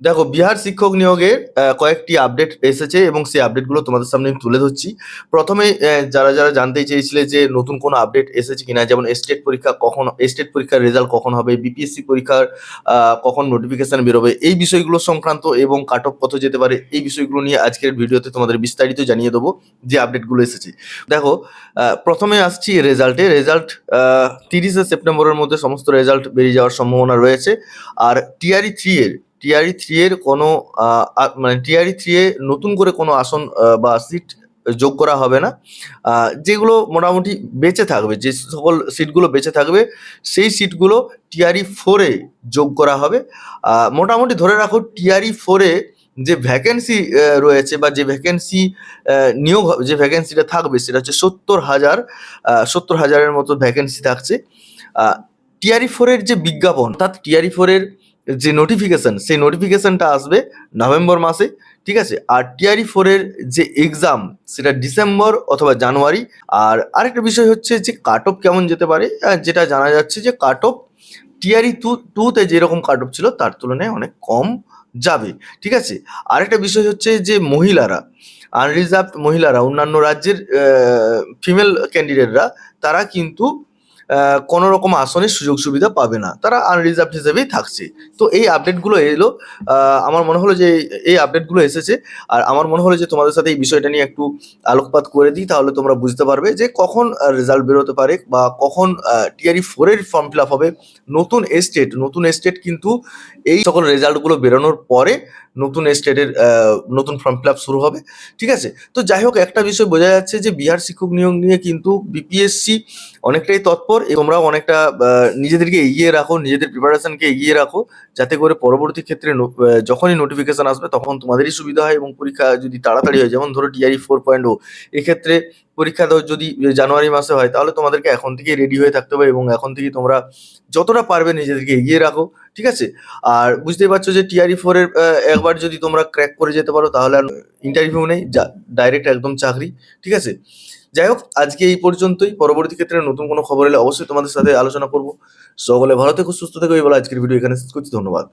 দেখো, বিহার শিক্ষক নিয়োগের কয়েকটি আপডেট এসেছে এবং সেই আপডেটগুলো তোমাদের সামনে আমি তুলে ধরছি। প্রথমে যারা যারা জানতে চেয়েছিলে যে নতুন কোনো আপডেট এসেছে কিনা, যেমন স্টেট পরীক্ষা কখন স্টেট পরীক্ষার রেজাল্ট কখন হবে বিপিএসসি পরীক্ষার কখন নোটিফিকেশন বেরোবে, এই বিষয়গুলো সংক্রান্ত এবং কাট অফ কত যেতে পারে, এই বিষয়গুলো নিয়ে আজকের ভিডিওতে তোমাদের বিস্তারিত জানিয়ে দেবো যে আপডেটগুলো এসেছে। দেখো প্রথমে আসছি রেজাল্টে রেজাল্ট তিরিশে সেপ্টেম্বরের মধ্যে সমস্ত রেজাল্ট বেরিয়ে যাওয়ার সম্ভাবনা রয়েছে। আর টিআরই থ্রি এর টিআরই থ্রি এর কোনো মানে টিআরই থ্রি এ নতুন করে কোনো আসন বা সিট যোগ করা হবে না। যেগুলো মোটামুটি বেঁচে থাকবে, যে সকল সিটগুলো বেঁচে থাকবে, সেই সিটগুলো টিআরই ফোরে যোগ করা হবে। মোটামুটি ধরে রাখো টিআরই ফোরে যে ভ্যাকেন্সি রয়েছে বা যে ভ্যাকেন্সি নিয়োগ যে ভ্যাকেন্সিটা থাকবে, সেটা হচ্ছে সত্তর হাজার সত্তর হাজারের মতো ভ্যাকেন্সি থাকছে। টিআরই ফোরের যে বিজ্ঞাপন, অর্থাৎ টিআরই ফোরের যে নোটিফিকেশান সেই নোটিফিকেশানটা আসবে নভেম্বর মাসে, ঠিক আছে? আর টিআরই ফোরের যে এক্সাম সেটা ডিসেম্বর অথবা জানুয়ারি। আর আরেকটা বিষয় হচ্ছে যে কাট অফ কেমন যেতে পারে? যেটা জানা যাচ্ছে যে কাট অফ টিআরই টু টুতে যেরকম কাট অফ ছিল, তার তুলনায় অনেক কম যাবে, ঠিক আছে? আরেকটা বিষয় হচ্ছে যে মহিলারা আনরিজার্ভ মহিলারা, অন্যান্য রাজ্যের ফিমেল ক্যান্ডিডেটরা তারা কিন্তু কোনো রকম আসনের সুযোগ সুবিধা পাবে না। তারা আনরিজার্ভ হিসেবেই থাকছে। তো এই আপডেটগুলো এলো আমার মনে হলো যে এই আপডেটগুলো এসেছে। আর আমার মনে হলো যে তোমাদের সাথে এই বিষয়টা নিয়ে একটু আলোকপাত করে দিই, তাহলে তোমরা বুঝতে পারবে যে কখন রেজাল্ট বেরোতে পারে বা কখন টিআরই ফোরের ফর্ম ফিল আপ হবে। নতুন এস্টেট নতুন এস্টেট কিন্তু এই সকল রেজাল্টগুলো বেরোনোর পরে নতুন এস্টেটের নতুন ফর্ম ফিল আপ শুরু হবে। ঠিক আছে? তো যাই হোক, একটা বিষয় বোঝা যাচ্ছে যে বিহার শিক্ষক নিয়োগ নিয়ে কিন্তু বিপিএসসি অনেকটাই তৎপর তোমরাও অনেকটা নিজেদেরকে এগিয়ে রাখো, নিজেদের প্রিপারেশনকে এগিয়ে রাখো, যাতে করে পরবর্তী ক্ষেত্রে যখনই নোটিফিকেশন আসবে তখন তোমাদেরই সুবিধা হয় এবং পরীক্ষা যদি তাড়াতাড়ি হয়, যেমন ধরো ডিআরই ফোর পয়েন্ট ও এক্ষেত্রে পরীক্ষা যদি জানুয়ারি মাসে হয়, তাহলে তোমাদেরকে এখন থেকে রেডি হয়ে থাকতে হবে এবং এখন থেকে তোমরা যতটা পারবে নিজেদেরকে এগিয়ে রাখো। ঠিক আছে? আর বুঝতেই পারছ যে টিআরই ফোর এর আহ, একবার যদি তোমরা ক্র্যাক করে যেতে পারো তাহলে আর ইন্টারভিউ নেই ডাইরেক্ট একদম চাকরি ঠিক আছে? যাই হোক আজকে এই পর্যন্তই। পরবর্তী ক্ষেত্রে নতুন কোনো খবর এলে অবশ্যই তোমাদের সাথে আলোচনা করব। সকলে ভালো থেকো সুস্থ থেকো এই বলে আজকের ভিডিও এখানে শেষ করছি। ধন্যবাদ।